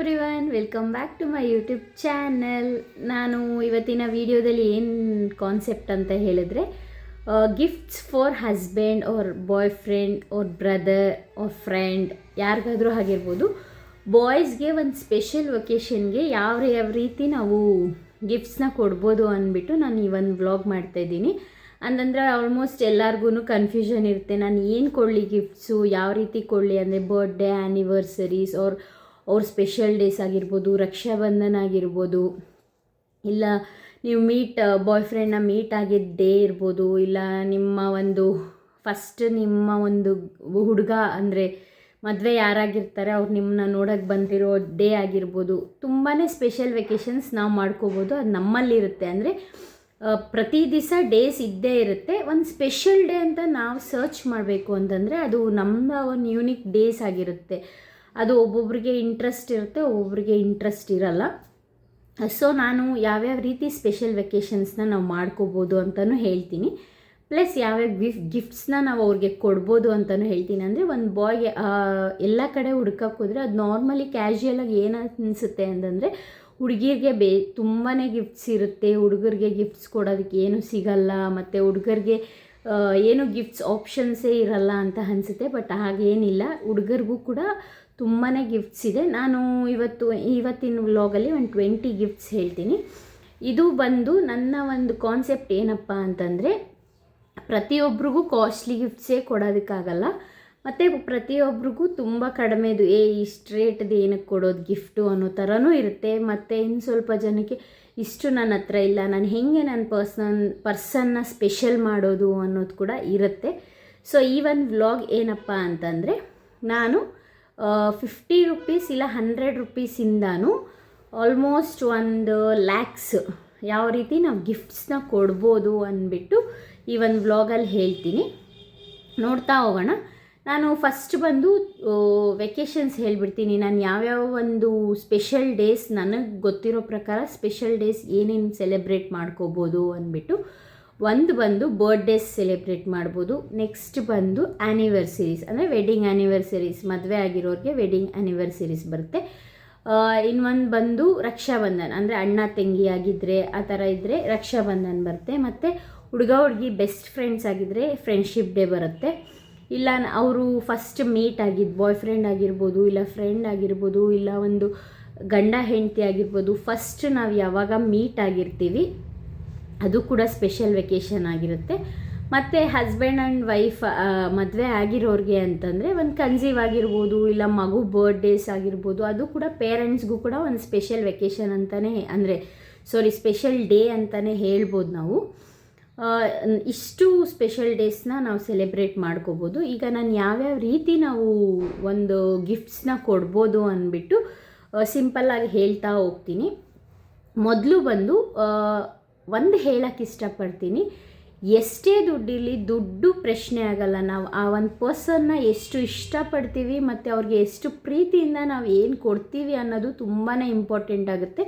Everyone welcome back to my YouTube channel ನಾನು ಇವತ್ತಿನ ವಿಡಿಯೋದಲ್ಲಿ ಏನು ಕಾನ್ಸೆಪ್ಟ್ ಅಂತ ಹೇಳಿದ್ರೆ ಗಿಫ್ಟ್ಸ್ ಫಾರ್ ಹಸ್ಬೆಂಡ್ ಅವ್ರ ಬಾಯ್ ಫ್ರೆಂಡ್ ಅವ್ರ ಬ್ರದರ್ ಅವ್ರ ಫ್ರೆಂಡ್ ಯಾರಿಗಾದರೂ ಆಗಿರ್ಬೋದು ಬಾಯ್ಸ್ಗೆ ಒಂದು ಸ್ಪೆಷಲ್ ಒಕೇಶನ್ಗೆ ಯಾವ ಯಾವ ರೀತಿ ನಾವು ಗಿಫ್ಟ್ಸ್ನ ಕೊಡ್ಬೋದು ಅಂದ್ಬಿಟ್ಟು ನಾನು ಈ ಒಂದು ವ್ಲಾಗ್ ಮಾಡ್ತಾಯಿದ್ದೀನಿ ಅಂತಂದರೆ ಆಲ್ಮೋಸ್ಟ್ ಎಲ್ಲರಿಗೂ ಕನ್ಫ್ಯೂಷನ್ ಇರುತ್ತೆ. ನಾನು ಏನು ಕೊಡಲಿ ಗಿಫ್ಟ್ಸು ಯಾವ ರೀತಿ ಕೊಡಲಿ ಅಂದರೆ ಬರ್ಡೇ ಆ್ಯನಿವರ್ಸರೀಸ್ ಅವ್ರ ಅವ್ರ ಸ್ಪೆಷಲ್ ಡೇಸ್ ಆಗಿರ್ಬೋದು, ರಕ್ಷಾಬಂಧನ ಆಗಿರ್ಬೋದು, ಇಲ್ಲ ನೀವು ಮೀಟ್ ಬಾಯ್ ಫ್ರೆಂಡ್ನ ಮೀಟ್ ಆಗಿದ್ದ ಡೇ ಇರ್ಬೋದು, ಇಲ್ಲ ನಿಮ್ಮ ಒಂದು ಫಸ್ಟ್ ನಿಮ್ಮ ಒಂದು ಹುಡುಗ ಅಂದರೆ ಮದುವೆ ಯಾರಾಗಿರ್ತಾರೆ, ಅವ್ರು ನಿಮ್ಮನ್ನ ನೋಡೋಕ್ಕೆ ಬಂದಿರೋ ಡೇ ಆಗಿರ್ಬೋದು ತುಂಬಾ ಸ್ಪೆಷಲ್ ವೆಕೇಷನ್ಸ್ ನಾವು ಮಾಡ್ಕೋಬೋದು, ಅದು ನಮ್ಮಲ್ಲಿರುತ್ತೆ. ಅಂದರೆ ಪ್ರತಿ ದಿವಸ ಡೇಸ್ ಇದ್ದೇ ಇರುತ್ತೆ. ಒಂದು ಸ್ಪೆಷಲ್ ಡೇ ಅಂತ ನಾವು ಸರ್ಚ್ ಮಾಡಬೇಕು ಅಂತಂದರೆ ಅದು ನಮ್ಮ ಒಂದು ಯೂನಿಕ್ ಡೇಸ್ ಆಗಿರುತ್ತೆ. ಅದು ಒಬ್ಬೊಬ್ರಿಗೆ ಇಂಟ್ರೆಸ್ಟ್ ಇರುತ್ತೆ, ಒಬ್ಬೊಬ್ರಿಗೆ ಇಂಟ್ರೆಸ್ಟ್ ಇರಲ್ಲ. ಸೊ ನಾನು ಯಾವ್ಯಾವ ರೀತಿ ಸ್ಪೆಷಲ್ ವೆಕೇಷನ್ಸ್ನ ನಾವು ಮಾಡ್ಕೋಬೋದು ಅಂತಲೂ ಹೇಳ್ತೀನಿ. ಪ್ಲಸ್ ಯಾವ್ಯಾವ ಗಿಫ್ಟ್ ಗಿಫ್ಟ್ಸ್ನ ನಾವು ಅವ್ರಿಗೆ ಕೊಡ್ಬೋದು ಅಂತಲೂ ಹೇಳ್ತೀನಿ. ಅಂದರೆ ಒಂದು ಬಾಯ್ಗೆ ಎಲ್ಲ ಕಡೆ ಹುಡ್ಕಕ್ಕೆ ಹೋದರೆ ಅದು ನಾರ್ಮಲಿ ಕ್ಯಾಶುಯಲಾಗಿ ಏನಿಸುತ್ತೆ ಅಂತಂದರೆ ಹುಡುಗಿರಿಗೆ ಬೇ ತುಂಬಾ ಗಿಫ್ಟ್ಸ್ ಇರುತ್ತೆ. ಹುಡುಗರಿಗೆ ಗಿಫ್ಟ್ಸ್ ಕೊಡೋದಕ್ಕೆ ಏನು ಸಿಗಲ್ಲ. ಮತ್ತು ಹುಡುಗರಿಗೆ ಏನು ಗಿಫ್ಟ್ಸ್ ಆಪ್ಷನ್ಸೇ ಇರಲ್ಲ ಅಂತ ಅನಿಸುತ್ತೆ. ಬಟ್ ಹಾಗೇನಿಲ್ಲ. ಹುಡುಗರಿಗೂ ಕೂಡ ತುಂಬಾ ಗಿಫ್ಟ್ಸ್ ಇದೆ. ನಾನು ಇವತ್ತು, ಇವತ್ತಿನ ವ್ಲಾಗಲ್ಲಿ ಒಂದು ಟ್ವೆಂಟಿ ಗಿಫ್ಟ್ಸ್ ಹೇಳ್ತೀನಿ. ಇದು ಬಂದು ನನ್ನ ಒಂದು ಕಾನ್ಸೆಪ್ಟ್ ಏನಪ್ಪ ಅಂತಂದರೆ ಪ್ರತಿಯೊಬ್ಬರಿಗೂ ಕಾಸ್ಟ್ಲಿ ಗಿಫ್ಟ್ಸೇ ಕೊಡೋದಕ್ಕಾಗಲ್ಲ. ಮತ್ತು ಪ್ರತಿಯೊಬ್ಬರಿಗೂ ತುಂಬ ಕಡಿಮೆದು, ಏ, ಇಷ್ಟು ರೇಟ್ದು ಏನಕ್ಕೆ ಕೊಡೋದು ಗಿಫ್ಟು ಅನ್ನೋ ಥರನೂ ಇರುತ್ತೆ. ಮತ್ತು ಇನ್ನು ಸ್ವಲ್ಪ ಜನಕ್ಕೆ, ಇಷ್ಟು ನನ್ನ ಹತ್ರ ಇಲ್ಲ. ನಾನು ಹೇಗೆ ನನ್ನ ಪರ್ಸನ್ ಪರ್ಸನ್ನ ಸ್ಪೆಷಲ್ ಮಾಡೋದು? ಅನ್ನೋದು ಕೂಡ ಇರುತ್ತೆ. ಸೊ ಈ ಒಂದು ವ್ಲಾಗ್ ಏನಪ್ಪ ಅಂತಂದರೆ, ನಾನು ಫಿಫ್ಟಿ ರುಪೀಸ್ ಇಲ್ಲ ಹಂಡ್ರೆಡ್ ರುಪೀಸಿಂದನೂ ಆಲ್ಮೋಸ್ಟ್ ಒಂದು ಲ್ಯಾಕ್ಸ್ ಯಾವ ರೀತಿ ನಾವು ಗಿಫ್ಟ್ಸ್ನ ಕೊಡ್ಬೋದು ಅಂದ್ಬಿಟ್ಟು ಈ ಒಂದು ವ್ಲಾಗಲ್ಲಿ ಹೇಳ್ತೀನಿ. ನೋಡ್ತಾ ಹೋಗೋಣ. ನಾನು ಫಸ್ಟ್ ಬಂದು ವೆಕೇಷನ್ಸ್ ಹೇಳಿಬಿಡ್ತೀನಿ. ನಾನು ಯಾವ್ಯಾವ ಒಂದು ಸ್ಪೆಷಲ್ ಡೇಸ್ ನನಗೆ ಗೊತ್ತಿರೋ ಪ್ರಕಾರ ಸ್ಪೆಷಲ್ ಡೇಸ್ ಏನೇನು ಸೆಲೆಬ್ರೇಟ್ ಮಾಡ್ಕೋಬೋದು ಅಂದ್ಬಿಟ್ಟು ಒಂದು ಬಂದು ಬರ್ಡೇಸ್ ಸೆಲೆಬ್ರೇಟ್ ಮಾಡ್ಬೋದು. ನೆಕ್ಸ್ಟ್ ಬಂದು ಆ್ಯನಿವರ್ಸರೀಸ್ ಅಂದರೆ ವೆಡ್ಡಿಂಗ್ ಆ್ಯನಿವರ್ಸರೀಸ್ ಮದುವೆ ಆಗಿರೋರಿಗೆ ವೆಡ್ಡಿಂಗ್ ಆ್ಯನಿವರ್ಸರೀಸ್ ಬರುತ್ತೆ. ಇನ್ನೊಂದು ಬಂದು ರಕ್ಷಾಬಂಧನ್, ಅಂದರೆ ಅಣ್ಣ ತಂಗಿ ಆಗಿದ್ದರೆ ಆ ಥರ ಇದ್ದರೆ ರಕ್ಷಾಬಂಧನ್ ಬರುತ್ತೆ. ಮತ್ತು ಹುಡುಗ ಹುಡುಗಿ ಬೆಸ್ಟ್ ಫ್ರೆಂಡ್ಸ್ ಆಗಿದ್ದರೆ ಫ್ರೆಂಡ್ಶಿಪ್ ಡೇ ಬರುತ್ತೆ. ಇಲ್ಲ ಅವರು ಫಸ್ಟ್ ಮೀಟ್ ಆಗಿದ್ದು ಬಾಯ್ ಫ್ರೆಂಡ್ ಆಗಿರ್ಬೋದು, ಇಲ್ಲ ಫ್ರೆಂಡ್ ಆಗಿರ್ಬೋದು, ಇಲ್ಲ ಒಂದು ಗಂಡ ಹೆಂಡತಿ ಆಗಿರ್ಬೋದು ಫಸ್ಟ್ ನಾವು ಯಾವಾಗ ಮೀಟ್ ಆಗಿರ್ತೀವಿ ಅದು ಕೂಡ ಸ್ಪೆಷಲ್ ವೆಕೇಷನ್ ಆಗಿರುತ್ತೆ. ಮತ್ತು ಹಸ್ಬೆಂಡ್ ಆ್ಯಂಡ್ ವೈಫ್ ಮದುವೆ ಆಗಿರೋರಿಗೆ ಅಂತಂದರೆ ಒಂದು ಕನ್ಸೀವ್ ಆಗಿರ್ಬೋದು, ಇಲ್ಲ ಮಗು ಬರ್ಡೇಸ್ ಆಗಿರ್ಬೋದು, ಅದು ಕೂಡ ಪೇರೆಂಟ್ಸ್ಗೂ ಕೂಡ ಒಂದು ಸ್ಪೆಷಲ್ ವೆಕೇಷನ್ ಅಂತಲೇ ಅಂದರೆ ಸಾರಿ ಸ್ಪೆಷಲ್ ಡೇ ಅಂತಲೇ ಹೇಳ್ಬೋದು ನಾವು. ಇಷ್ಟು ಸ್ಪೆಷಲ್ ಡೇಸ್ನ ನಾವು ಸೆಲೆಬ್ರೇಟ್ ಮಾಡ್ಕೋಬೋದು. ಈಗ ನಾನು ಯಾವ್ಯಾವ ರೀತಿ ನಾವು ಒಂದು ಗಿಫ್ಟ್ಸ್ನ ಕೊಡ್ಬೋದು ಅಂದ್ಬಿಟ್ಟು ಸಿಂಪಲ್ಲಾಗಿ ಹೇಳ್ತಾ ಹೋಗ್ತೀನಿ. ಮೊದಲು ಬಂದು ಒಂದು ಹೇಳಕ್ಕೆ ಇಷ್ಟಪಡ್ತೀನಿ. ಎಷ್ಟೇ ದುಡ್ಡಿರಲಿ ದುಡ್ಡು ಪ್ರಶ್ನೆ ಆಗಲ್ಲ. ನಾವು ಆ ಒಂದು ಪರ್ಸನ್ನ ಎಷ್ಟು ಇಷ್ಟಪಡ್ತೀವಿ ಮತ್ತು ಅವ್ರಿಗೆ ಎಷ್ಟು ಪ್ರೀತಿಯಿಂದ ನಾವು ಏನು ಕೊಡ್ತೀವಿ ಅನ್ನೋದು ತುಂಬಾ ಇಂಪಾರ್ಟೆಂಟ್ ಆಗುತ್ತೆ.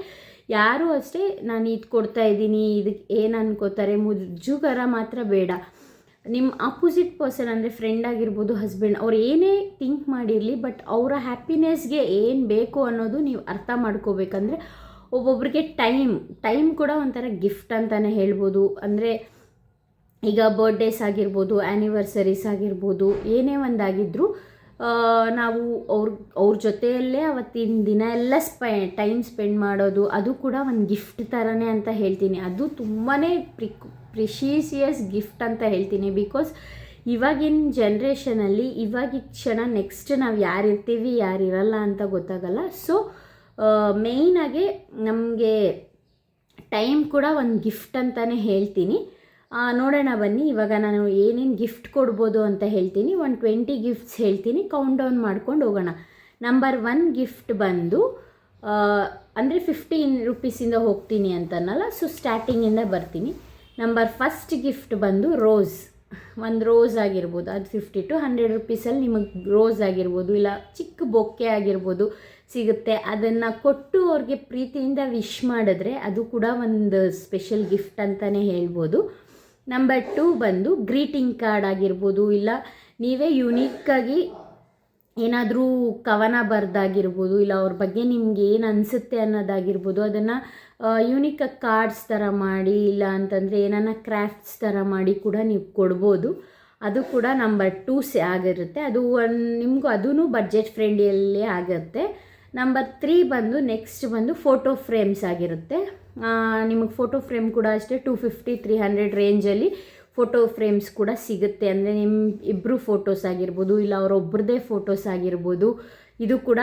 ಯಾರೂ ಅಷ್ಟೇ ನಾನು ಇದು ಕೊಡ್ತಾ ಇದ್ದೀನಿ ಇದಕ್ಕೆ ಏನು ಅನ್ಕೋತಾರೆ ಮುಜುಗರ ಮಾತ್ರ ಬೇಡ. ನಿಮ್ಮ ಅಪೋಸಿಟ್ ಪರ್ಸನ್ ಅಂದರೆ ಫ್ರೆಂಡ್ ಆಗಿರ್ಬೋದು ಹಸ್ಬೆಂಡ್ ಅವ್ರು ಏನೇ ಥಿಂಕ್ ಮಾಡಿರಲಿ ಬಟ್ ಅವರ ಹ್ಯಾಪಿನೆಸ್ಗೆ ಏನು ಬೇಕು ಅನ್ನೋದು ನೀವು ಅರ್ಥ ಮಾಡ್ಕೋಬೇಕಂದ್ರೆ ಒಬ್ಬೊಬ್ರಿಗೆ ಟೈಮ್ ಟೈಮ್ ಕೂಡ ಒಂಥರ ಗಿಫ್ಟ್ ಅಂತಲೇ ಹೇಳ್ಬೋದು. ಅಂದರೆ ಈಗ ಬರ್ಡೇಸ್ ಆಗಿರ್ಬೋದು ಆ್ಯನಿವರ್ಸರೀಸ್ ಆಗಿರ್ಬೋದು, ಏನೇ ಒಂದಾಗಿದ್ದರೂ ನಾವು ಅವ್ರ ಅವ್ರ ಜೊತೆಯಲ್ಲೇ ಅವತ್ತಿನ ದಿನ ಎಲ್ಲ ಸ್ಪೆ ಟೈಮ್ ಸ್ಪೆಂಡ್ ಮಾಡೋದು, ಅದು ಕೂಡ ಒಂದು ಗಿಫ್ಟ್ ಥರನೇ ಅಂತ ಹೇಳ್ತೀನಿ. ಅದು ತುಂಬಾ ಪ್ರಿ ಪ್ರಿಶೀಸಿಯಸ್ ಗಿಫ್ಟ್ ಅಂತ ಹೇಳ್ತೀನಿ. ಬಿಕಾಸ್ ಇವಾಗಿನ ಜನ್ರೇಷನಲ್ಲಿ ಇವಾಗಿನ ಕ್ಷಣ ನೆಕ್ಸ್ಟ್ ನಾವು ಯಾರಿರ್ತೀವಿ ಯಾರಿರಲ್ಲ ಅಂತ ಗೊತ್ತಾಗಲ್ಲ. ಸೊ ಮೇಯ್ನಾಗೆ ನಮಗೆ ಟೈಮ್ ಕೂಡ ಒಂದು ಗಿಫ್ಟ್ ಅಂತಲೇ ಹೇಳ್ತೀನಿ. ನೋಡೋಣ ಬನ್ನಿ. ಇವಾಗ ನಾನು ಏನೇನು ಗಿಫ್ಟ್ ಕೊಡ್ಬೋದು ಅಂತ ಹೇಳ್ತೀನಿ. ಒಂದು ಟ್ವೆಂಟಿ ಗಿಫ್ಟ್ಸ್ ಹೇಳ್ತೀನಿ. ಕೌಂಟ್ ಡೌನ್ ಮಾಡ್ಕೊಂಡು ಹೋಗೋಣ. ನಂಬರ್ ಒನ್ ಗಿಫ್ಟ್ ಬಂದು ಅಂದರೆ ಫಿಫ್ಟೀನ್ ರುಪೀಸಿಂದ ಹೋಗ್ತೀನಿ ಅಂತನಲ್ಲ ಸೊ ಸ್ಟಾರ್ಟಿಂಗಿಂದ ಬರ್ತೀನಿ. ನಂಬರ್ ಫಸ್ಟ್ ಗಿಫ್ಟ್ ಬಂದು ರೋಸ್ ಒಂದು ರೋಸ್ ಆಗಿರ್ಬೋದು. ಅದು ಫಿಫ್ಟಿ ಟು ಹಂಡ್ರೆಡ್ ರುಪೀಸಲ್ಲಿ ನಿಮಗೆ ರೋಸ್ ಆಗಿರ್ಬೋದು, ಇಲ್ಲ ಚಿಕ್ಕ ಬೊಕ್ಕೆ ಆಗಿರ್ಬೋದು. ಸಿಗುತ್ತೆ. ಅದನ್ನು ಕೊಟ್ಟು ಅವ್ರಿಗೆ ಪ್ರೀತಿಯಿಂದ ವಿಶ್ ಮಾಡಿದ್ರೆ ಅದು ಕೂಡ ಒಂದು ಸ್ಪೆಷಲ್ ಗಿಫ್ಟ್ ಅಂತಲೇ ಹೇಳ್ಬೋದು. ನಂಬರ್ ಟೂ ಬಂದು ಗ್ರೀಟಿಂಗ್ ಕಾರ್ಡ್ ಆಗಿರ್ಬೋದು. ಇಲ್ಲ, ನೀವೇ ಯುನೀಕಾಗಿ ಏನಾದರೂ ಕವನ ಬರೆದಾಗಿರ್ಬೋದು, ಇಲ್ಲ ಅವ್ರ ಬಗ್ಗೆ ನಿಮ್ಗೆ ಏನು ಅನಿಸುತ್ತೆ ಅನ್ನೋದಾಗಿರ್ಬೋದು. ಅದನ್ನು ಆಗಿ ಕಾರ್ಡ್ಸ್ ಥರ ಮಾಡಿ, ಇಲ್ಲ ಅಂತಂದರೆ ಏನನ್ನ ಕ್ರಾಫ್ಟ್ಸ್ ಥರ ಮಾಡಿ ಕೂಡ ನೀವು ಕೊಡ್ಬೋದು. ಅದು ಕೂಡ ನಂಬರ್ ಟೂ ಸೆ ಆಗಿರುತ್ತೆ. ಅದು ಒನ್ ನಿಮಗೂ ಅದೂ ಬಡ್ಜೆಟ್ ಫ್ರೆಂಡಿಯಲ್ಲೇ ಆಗುತ್ತೆ. ನಂಬರ್ ತ್ರೀ ಬಂದು ನೆಕ್ಸ್ಟ್ ಬಂದು ಫೋಟೋ ಫ್ರೇಮ್ಸ್ ಆಗಿರುತ್ತೆ. ನಿಮಗೆ ಫೋಟೋ ಫ್ರೇಮ್ ಕೂಡ ಅಷ್ಟೇ ಟೂ ಫಿಫ್ಟಿ ತ್ರೀ ಹಂಡ್ರೆಡ್ ರೇಂಜಲ್ಲಿ ಫೋಟೋ ಫ್ರೇಮ್ಸ್ ಕೂಡ ಸಿಗುತ್ತೆ. ಅಂದರೆ ನಿಮ್ಮ ಇಬ್ಬರು ಫೋಟೋಸ್ ಆಗಿರ್ಬೋದು, ಇಲ್ಲ ಅವರೊಬ್ಬರದೇ ಫೋಟೋಸ್ ಆಗಿರ್ಬೋದು, ಇದು ಕೂಡ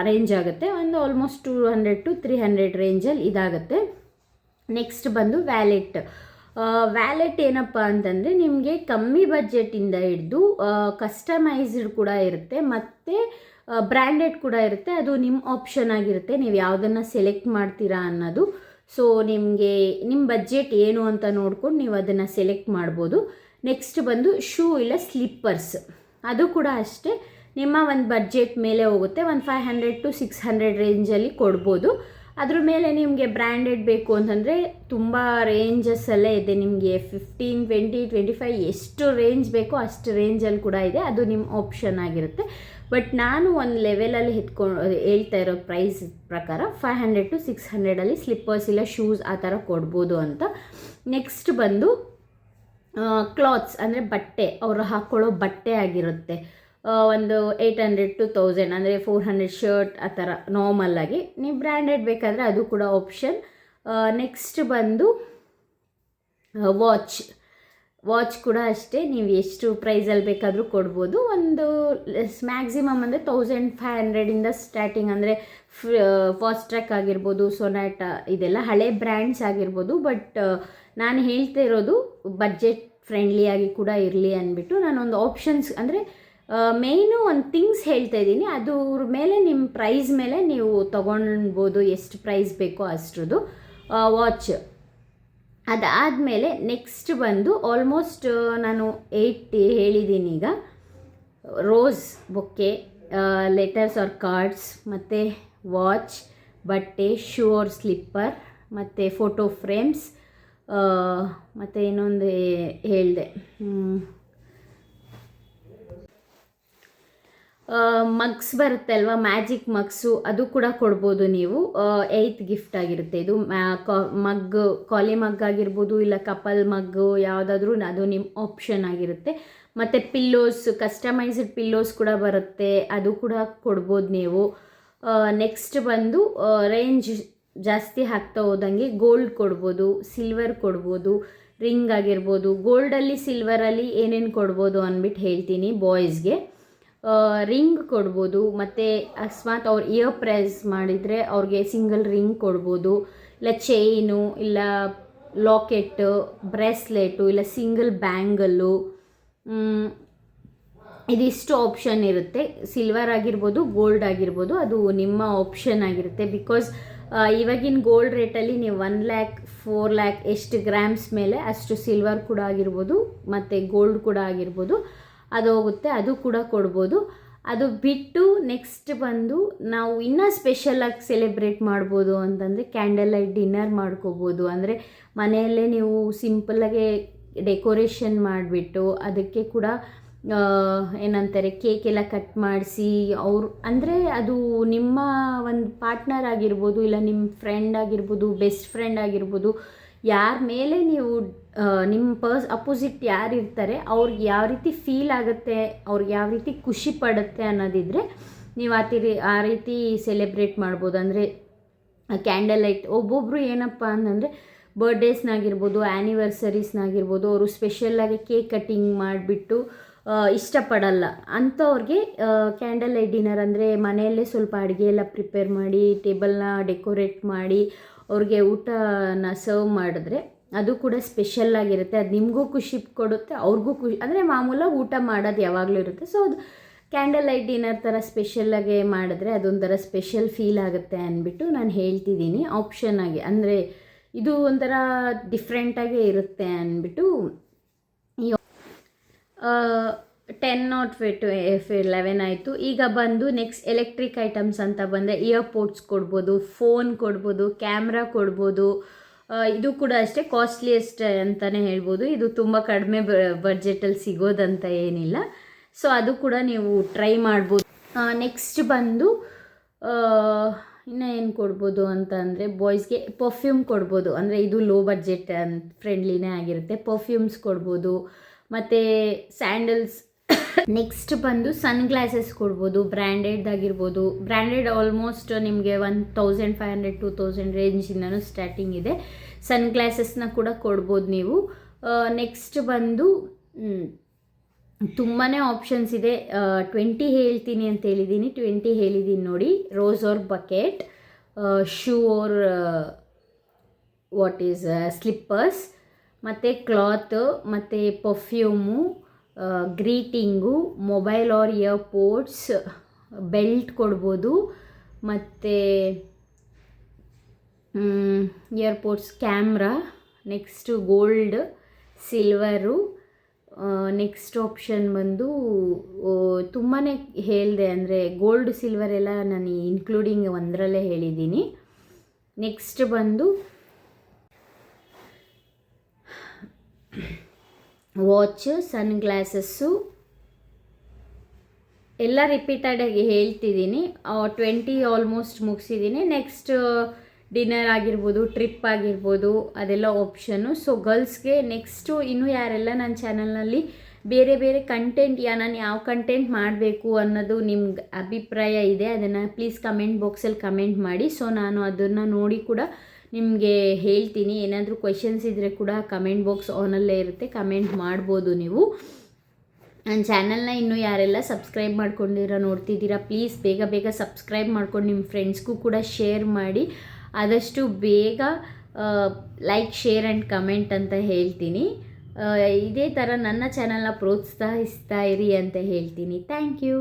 ಅರೇಂಜ್ ಆಗುತ್ತೆ. ಒಂದು almost two hundred to three hundred ರೇಂಜಲ್ಲಿ ಇದಾಗುತ್ತೆ. ನೆಕ್ಸ್ಟ್ ಬಂದು ವ್ಯಾಲೆಟ್ ವ್ಯಾಲೆಟ್ ಏನಪ್ಪ ಅಂತಂದರೆ ನಿಮಗೆ ಕಮ್ಮಿ ಬಜೆಟಿಂದ ಹಿಡಿದು ಕಸ್ಟಮೈಸ್ಡ್ ಕೂಡ ಇರುತ್ತೆ. ಮತ್ತು ಬ್ರ್ಯಾಂಡೆಡ್ ಕೂಡ ಇರುತ್ತೆ. ಅದು ನಿಮ್ಮ ಆಪ್ಷನ್ ಆಗಿರುತ್ತೆ. ನೀವು ಯಾವುದನ್ನು ಸೆಲೆಕ್ಟ್ ಮಾಡ್ತೀರಾ ಅನ್ನೋದು. ಸೊ ನಿಮಗೆ ನಿಮ್ಮ ಬಜೆಟ್ ಏನು ಅಂತ ನೋಡ್ಕೊಂಡು ನೀವು ಅದನ್ನು ಸೆಲೆಕ್ಟ್ ಮಾಡ್ಬೋದು. ನೆಕ್ಸ್ಟ್ ಬಂದು ಶೂ ಇಲ್ಲ ಸ್ಲಿಪ್ಪರ್ಸ್ ಅದು ಕೂಡ ಅಷ್ಟೇ. ನಿಮ್ಮ ಒಂದು ಬಜೆಟ್ ಮೇಲೆ ಹೋಗುತ್ತೆ. ಒಂದು five hundred to six hundred ರೇಂಜಲ್ಲಿ ಕೊಡ್ಬೋದು. ಅದ್ರ ಮೇಲೆ ನಿಮಗೆ ಬ್ರ್ಯಾಂಡೆಡ್ ಬೇಕು ಅಂತಂದರೆ ತುಂಬ ರೇಂಜಸ್ಸಲ್ಲೇ ಇದೆ. ನಿಮಗೆ ಫಿಫ್ಟೀನ್ ಟ್ವೆಂಟಿ ಟ್ವೆಂಟಿ ಫೈವ್ ಎಷ್ಟು ರೇಂಜ್ ಬೇಕೋ ಅಷ್ಟು ರೇಂಜಲ್ಲಿ ಕೂಡ ಇದೆ. ಅದು ನಿಮ್ಮ ಆಪ್ಷನ್ ಆಗಿರುತ್ತೆ. ಬಟ್ ನಾನು ಒಂದು ಲೆವೆಲಲ್ಲಿ ಎತ್ಕೊಂಡು ಹೇಳ್ತಾ ಇರೋ ಪ್ರೈಸ್ ಪ್ರಕಾರ ಫೈವ್ ಹಂಡ್ರೆಡ್ ಟು ಸಿಕ್ಸ್ ಹಂಡ್ರೆಡಲ್ಲಿ ಸ್ಲಿಪ್ಪರ್ಸ್ ಇಲ್ಲ ಶೂಸ್ ಆ ಥರ ಕೊಡ್ಬೋದು ಅಂತ. ನೆಕ್ಸ್ಟ್ ಬಂದು ಕ್ಲಾತ್ಸ್ ಅಂದರೆ ಬಟ್ಟೆ, ಅವರು ಹಾಕ್ಕೊಳ್ಳೋ ಬಟ್ಟೆ ಆಗಿರುತ್ತೆ. ಒಂದು ಏಯ್ಟ್ ಹಂಡ್ರೆಡ್ ಟು ತೌಸಂಡ್ ಅಂದರೆ ಫೋರ್ ಹಂಡ್ರೆಡ್ ಶರ್ಟ್ ಆ ಥರ ನಾರ್ಮಲ್ಲಾಗಿ ನೀವು ಬ್ರ್ಯಾಂಡೆಡ್ ಬೇಕಾದರೆ ಅದು ಕೂಡ ಆಪ್ಷನ್ ನೆಕ್ಸ್ಟ್ ಬಂದು ವಾಚ್ ವಾಚ್ ಕೂಡ ಅಷ್ಟೇ. ನೀವು ಎಷ್ಟು ಪ್ರೈಸಲ್ಲಿ ಬೇಕಾದರೂ ಕೊಡ್ಬೋದು. ಒಂದು ಮ್ಯಾಕ್ಸಿಮಮ್ ಅಂದರೆ ತೌಸಂಡ್ ಫೈವ್ ಹಂಡ್ರೆಡಿಂದ ಸ್ಟಾರ್ಟಿಂಗ್ ಅಂದರೆ ಫಾಸ್ಟ್ ಟ್ರ್ಯಾಕ್ ಆಗಿರ್ಬೋದು ಸೊನಾಟ ಇದೆಲ್ಲ ಹಳೆ ಬ್ರ್ಯಾಂಡ್ಸ್ ಆಗಿರ್ಬೋದು. ಬಟ್ ನಾನು ಹೇಳ್ತಾ ಇರೋದು ಬಜೆಟ್ ಫ್ರೆಂಡ್ಲಿಯಾಗಿ ಕೂಡ ಇರಲಿ ಅಂದ್ಬಿಟ್ಟು ನಾನೊಂದು ಆಪ್ಷನ್ಸ್ ಅಂದರೆ ಮೇಯ್ನು ಒಂದು ಥಿಂಗ್ಸ್ ಹೇಳ್ತಾ ಇದ್ದೀನಿ. ಅದ್ರ ಮೇಲೆ ನಿಮ್ಮ ಪ್ರೈಸ್ ಮೇಲೆ ನೀವು ತೊಗೊಳ್ಬೋದು ಎಷ್ಟು ಪ್ರೈಸ್ ಬೇಕೋ ಅಷ್ಟ್ರದ್ದು ವಾಚ್ ಅದಾದಮೇಲೆ ನೆಕ್ಸ್ಟ್ ಬಂದು ಆಲ್ಮೋಸ್ಟ್ ನಾನು ಏಯ್ಟ್ ಹೇಳಿದ್ದೀನಿ ಈಗ. Rose bouquet letters or cards ಮತ್ತು ವಾಚ್ ಬಟ್ಟೆ ಶೂ ಆರ್ ಸ್ಲಿಪ್ಪರ್ ಮತ್ತು ಫೋಟೋ ಫ್ರೇಮ್ಸ್ ಮತ್ತು ಇನ್ನೊಂದು ಹೇಳಿದೆ. ಮಗ್ಸ್ ಬರುತ್ತೆ ಅಲ್ವಾ? ಮ್ಯಾಜಿಕ್ ಮಗ್ಸು ಅದು ಕೂಡ ಕೊಡ್ಬೋದು ನೀವು. ಏಯ್ತ್ ಗಿಫ್ಟ್ ಆಗಿರುತ್ತೆ ಇದು. ಮಗ್ ಕಾಲಿ ಮಗ್ ಆಗಿರ್ಬೋದು, ಇಲ್ಲ ಕಪಲ್ ಮಗ್ಗು ಯಾವುದಾದ್ರೂ ಅದು ನಿಮ್ಮ ಆಪ್ಷನ್ ಆಗಿರುತ್ತೆ. ಮತ್ತು ಪಿಲ್ಲೋಸ್ ಕಸ್ಟಮೈಸ್ಡ್ ಪಿಲ್ಲೋಸ್ ಕೂಡ ಬರುತ್ತೆ. ಅದು ಕೂಡ ಕೊಡ್ಬೋದು ನೀವು. ನೆಕ್ಸ್ಟ್ ಬಂದು ರೇಂಜ್ ಜಾಸ್ತಿ ಹಾಕ್ತಾ ಹೋದಂಗೆ ಗೋಲ್ಡ್ ಕೊಡ್ಬೋದು ಸಿಲ್ವರ್ ಕೊಡ್ಬೋದು ರಿಂಗ್ ಆಗಿರ್ಬೋದು. ಗೋಲ್ಡಲ್ಲಿ ಸಿಲ್ವರಲ್ಲಿ ಏನೇನು ಕೊಡ್ಬೋದು ಅಂದ್ಬಿಟ್ಟು ಹೇಳ್ತೀನಿ ಬಾಯ್ಸ್ಗೆ ರಿಂಗ್ ಕೊಡ್ಬೋದು, ಮತ್ತು ಅಕಸ್ಮಾತ್ ಅವ್ರು ಇಯರ್ ಪ್ರೈಸ್ ಮಾಡಿದರೆ ಅವ್ರಿಗೆ ಸಿಂಗಲ್ ರಿಂಗ್ ಕೊಡ್ಬೋದು. ಇಲ್ಲ ಚೈನು ಇಲ್ಲ ಲಾಕೆಟ್ಟು ಬ್ರೆಸ್ಲೆಟು ಇಲ್ಲ ಸಿಂಗಲ್ ಬ್ಯಾಂಗಲ್ಲು ಇದಿಷ್ಟು ಆಪ್ಷನ್ ಇರುತ್ತೆ. ಸಿಲ್ವರ್ ಆಗಿರ್ಬೋದು ಗೋಲ್ಡ್ ಆಗಿರ್ಬೋದು, ಅದು ನಿಮ್ಮ ಆಪ್ಷನ್ ಆಗಿರುತ್ತೆ. ಬಿಕಾಸ್ ಇವಾಗಿನ ಗೋಲ್ಡ್ ರೇಟಲ್ಲಿ ನೀವು ಒನ್ ಲ್ಯಾಕ್ ಫೋರ್ ಲ್ಯಾಕ್ ಎಷ್ಟು ಗ್ರಾಮ್ಸ್ ಮೇಲೆ ಅಷ್ಟು ಸಿಲ್ವರ್ ಕೂಡ ಆಗಿರ್ಬೋದು, ಮತ್ತು ಗೋಲ್ಡ್ ಕೂಡ ಆಗಿರ್ಬೋದು. ಅದು ಹೋಗುತ್ತೆ, ಅದು ಕೂಡ ಕೊಡ್ಬೋದು. ಅದು ಬಿಟ್ಟು ನೆಕ್ಸ್ಟ್ ಬಂದು ನಾವು ಇನ್ನೂ ಸ್ಪೆಷಲಾಗಿ ಸೆಲೆಬ್ರೇಟ್ ಮಾಡ್ಬೋದು ಅಂತಂದರೆ ಕ್ಯಾಂಡಲ್ ಲೈಟ್ ಡಿನ್ನರ್ ಮಾಡ್ಕೋಬೋದು. ಅಂದರೆ ಮನೆಯಲ್ಲೇ ನೀವು ಸಿಂಪಲ್ಲಾಗೆ ಡೆಕೋರೇಷನ್ ಮಾಡಿಬಿಟ್ಟು ಅದಕ್ಕೆ ಕೂಡ ಏನಂತಾರೆ ಕೇಕ್ ಎಲ್ಲ ಕಟ್ ಮಾಡಿಸಿ ಅವ್ರು, ಅಂದರೆ ಅದು ನಿಮ್ಮ ಒಂದು ಪಾರ್ಟ್ನರ್ ಆಗಿರ್ಬೋದು, ಇಲ್ಲ ನಿಮ್ಮ ಫ್ರೆಂಡ್ ಆಗಿರ್ಬೋದು ಬೆಸ್ಟ್ ಫ್ರೆಂಡ್ ಆಗಿರ್ಬೋದು, ಯಾರ ಮೇಲೆ ನೀವು ನಿಮ್ಮ ಪರ್ಸ್ ಅಪೋಸಿಟ್ ಯಾರು ಇರ್ತಾರೆ ಅವ್ರಿಗೆ ಯಾವ ರೀತಿ ಫೀಲ್ ಆಗುತ್ತೆ, ಅವ್ರಿಗೆ ಯಾವ ರೀತಿ ಖುಷಿ ಪಡುತ್ತೆ ಅನ್ನೋದಿದ್ರೆ ನೀವು ಆ ತಿರಿ, ಆ ರೀತಿ ಸೆಲೆಬ್ರೇಟ್ ಮಾಡ್ಬೋದು. ಅಂದರೆ ಕ್ಯಾಂಡಲ್ ಲೈಟ್ ಒಬ್ಬೊಬ್ಬರು ಏನಪ್ಪ ಅಂತಂದರೆ ಬರ್ಡೇಸ್ನಾಗಿರ್ಬೋದು ಆ್ಯನಿವರ್ಸರೀಸ್ನಾಗಿರ್ಬೋದು ಅವರು ಸ್ಪೆಷಲ್ಲಾಗಿ ಕೇಕ್ ಕಟ್ಟಿಂಗ್ ಮಾಡಿಬಿಟ್ಟು ಇಷ್ಟಪಡಲ್ಲ. ಅಂಥವ್ರಿಗೆ ಕ್ಯಾಂಡಲ್ ಲೈಟ್ ಡಿನ್ನರ್ ಅಂದರೆ ಮನೆಯಲ್ಲೇ ಸ್ವಲ್ಪ ಅಡುಗೆ ಎಲ್ಲ ಪ್ರಿಪೇರ್ ಮಾಡಿ, ಟೇಬಲ್ನ ಡೆಕೋರೇಟ್ ಮಾಡಿ, ಅವ್ರಿಗೆ ಊಟನ ಸರ್ವ್ ಮಾಡಿದ್ರೆ ಅದು ಕೂಡ ಸ್ಪೆಷಲ್ ಆಗಿರುತ್ತೆ. ಅದು ನಿಮಗೂ ಖುಷಿ ಕೊಡುತ್ತೆ, ಅವ್ರಿಗೂ ಖುಷಿ, ಅಂದರೆ ಮಾಮೂಲಾಗಿ ಊಟ ಮಾಡೋದು ಯಾವಾಗಲೂ ಇರುತ್ತೆ. ಸೊ ಅದು ಕ್ಯಾಂಡಲ್ ಲೈಟ್ ಡಿನ್ನರ್ ಥರ ಸ್ಪೆಷಲ್ಲಾಗೆ ಮಾಡಿದ್ರೆ ಅದೊಂಥರ ಸ್ಪೆಷಲ್ ಫೀಲ್ ಆಗುತ್ತೆ ಅಂದ್ಬಿಟ್ಟು ನಾನು ಹೇಳ್ತಿದ್ದೀನಿ. ಆಪ್ಷನ್ ಆಗಿ, ಅಂದರೆ ಇದು ಒಂಥರ ಡಿಫ್ರೆಂಟಾಗೇ ಇರುತ್ತೆ ಅಂದ್ಬಿಟ್ಟು ten not fit F eleven ಆಯಿತು. ಈಗ ಬಂದು ನೆಕ್ಸ್ಟ್ ಎಲೆಕ್ಟ್ರಿಕ್ ಐಟಮ್ಸ್ ಅಂತ ಬಂದರೆ ಇಯರ್ಪೋಡ್ಸ್ ಕೊಡ್ಬೋದು ಫೋನ್ ಕೊಡ್ಬೋದು ಕ್ಯಾಮ್ರಾ ಕೊಡ್ಬೋದು ಇದು ಕೂಡ ಅಷ್ಟೇ ಕಾಸ್ಟ್ಲಿಯೆಸ್ಟ್ ಅಂತಲೇ ಹೇಳ್ಬೋದು. ಇದು ತುಂಬ ಕಡಿಮೆ ಬಡ್ಜೆಟಲ್ಲಿ ಸಿಗೋದಂತ ಏನಿಲ್ಲ. ಸೊ ಅದು ಕೂಡ ನೀವು ಟ್ರೈ ಮಾಡ್ಬೋದು. ನೆಕ್ಸ್ಟ್ ಬಂದು ಇನ್ನು ಏನು ಕೊಡ್ಬೋದು ಅಂತ ಅಂದರೆ ಬಾಯ್ಸ್ಗೆ ಪರ್ಫ್ಯೂಮ್ ಕೊಡ್ಬೋದು. ಅಂದರೆ ಇದು ಲೋ ಬಡ್ಜೆಟ್ ಫ್ರೆಂಡ್ಲಿನೇ ಆಗಿರುತ್ತೆ. ಪರ್ಫ್ಯೂಮ್ಸ್ ಕೊಡ್ಬೋದು. ಮತ್ತು ಸ್ಯಾಂಡಲ್ಸ್ ನೆಕ್ಸ್ಟ್ ಬಂದು ಸನ್ ಗ್ಲಾಸಸ್ ಕೊಡ್ಬೋದು ಬ್ರ್ಯಾಂಡೆಡ್ ಆಗಿರ್ಬೋದು. ಬ್ರ್ಯಾಂಡೆಡ್ ಆಲ್ಮೋಸ್ಟ್ ನಿಮಗೆ one thousand five hundred to thousand ರೇಂಜಿಂದನೂ starting ಇದೆ. ಸನ್ ಗ್ಲಾಸಸ್ನ ಕೂಡ ಕೊಡ್ಬೋದು ನೀವು. ನೆಕ್ಸ್ಟ್ ಬಂದು ತುಂಬಾ ಆಪ್ಷನ್ಸ್ ಇದೆ. ಟ್ವೆಂಟಿ ಹೇಳ್ತೀನಿ ಅಂತ ಹೇಳಿದ್ದೀನಿ. ಟ್ವೆಂಟಿ ಹೇಳಿದ್ದೀನಿ ನೋಡಿ. Rose or bouquet shoe or what is slippers ಮತ್ತು ಕ್ಲಾತ್ ಮತ್ತು perfume greeting mobile or earpods belt ಕೊಡ್ಬೋದು. ಮತ್ತು earpods camera next gold silver next option ಬಂದು ತುಂಬಾ ಹೇಳಿದೆ ಅಂದರೆ ಗೋಲ್ಡ್ ಸಿಲ್ವರ್ ಎಲ್ಲ ನಾನು ಇನ್ಕ್ಲೂಡಿಂಗ್ ಒಂದರಲ್ಲೇ ಹೇಳಿದ್ದೀನಿ. ನೆಕ್ಸ್ಟ್ ಬಂದು ವಾಚ್ ಸನ್ ಗ್ಲಾಸಸ್ಸು ಎಲ್ಲ ರಿಪೀಟೆಡಾಗಿ ಹೇಳ್ತಿದ್ದೀನಿ. ಟ್ವೆಂಟಿ ಆಲ್ಮೋಸ್ಟ್ ಮುಗಿಸಿದ್ದೀನಿ. ನೆಕ್ಸ್ಟ್ ಡಿನ್ನರ್ ಆಗಿರ್ಬೋದು ಟ್ರಿಪ್ ಆಗಿರ್ಬೋದು, ಅದೆಲ್ಲ ಆಪ್ಷನ್ನು ಸೊ ಗರ್ಲ್ಸ್ಗೆ ನೆಕ್ಸ್ಟು ಇನ್ನೂ ಯಾರೆಲ್ಲ ನನ್ನ ಚಾನಲ್ನಲ್ಲಿ ಬೇರೆ ಬೇರೆ ಕಂಟೆಂಟ್ ಯಾ, ನಾನು ಯಾವ ಕಂಟೆಂಟ್ ಮಾಡಬೇಕು ಅನ್ನೋದು ನಿಮ್ಗೆ ಅಭಿಪ್ರಾಯ ಇದೆ, ಅದನ್ನು ಪ್ಲೀಸ್ ಕಮೆಂಟ್ ಬಾಕ್ಸಲ್ಲಿ ಕಮೆಂಟ್ ಮಾಡಿ. ಸೊ ನಾನು ಅದನ್ನು ನೋಡಿ ಕೂಡ ನಿಮಗೆ ಹೇಳ್ತೀನಿ. ಏನಾದರೂ ಕ್ವೆಶನ್ಸ್ ಇದ್ದರೆ ಕೂಡ ಕಮೆಂಟ್ ಬಾಕ್ಸ್ ಆನಲ್ಲೇ ಇರುತ್ತೆ. ಕಮೆಂಟ್ ಮಾಡ್ಬೋದು ನೀವು. ನನ್ನ ಚಾನಲ್ನ ಇನ್ನೂ ಯಾರೆಲ್ಲ ಸಬ್ಸ್ಕ್ರೈಬ್ ಮಾಡ್ಕೊಂಡಿರೋ ನೋಡ್ತಿದ್ದೀರಾ ಪ್ಲೀಸ್ ಬೇಗ ಬೇಗ ಸಬ್ಸ್ಕ್ರೈಬ್ ಮಾಡ್ಕೊಂಡು ನಿಮ್ಮ ಫ್ರೆಂಡ್ಸ್ಗೂ ಕೂಡ ಶೇರ್ ಮಾಡಿ. ಆದಷ್ಟು ಬೇಗ ಲೈಕ್ ಶೇರ್ ಆ್ಯಂಡ್ ಕಮೆಂಟ್ ಅಂತ ಹೇಳ್ತೀನಿ. ಇದೇ ಥರ ನನ್ನ ಚಾನಲ್ನ ಪ್ರೋತ್ಸಾಹಿಸ್ತಾ ಇರಿ ಅಂತ ಹೇಳ್ತೀನಿ. Thank you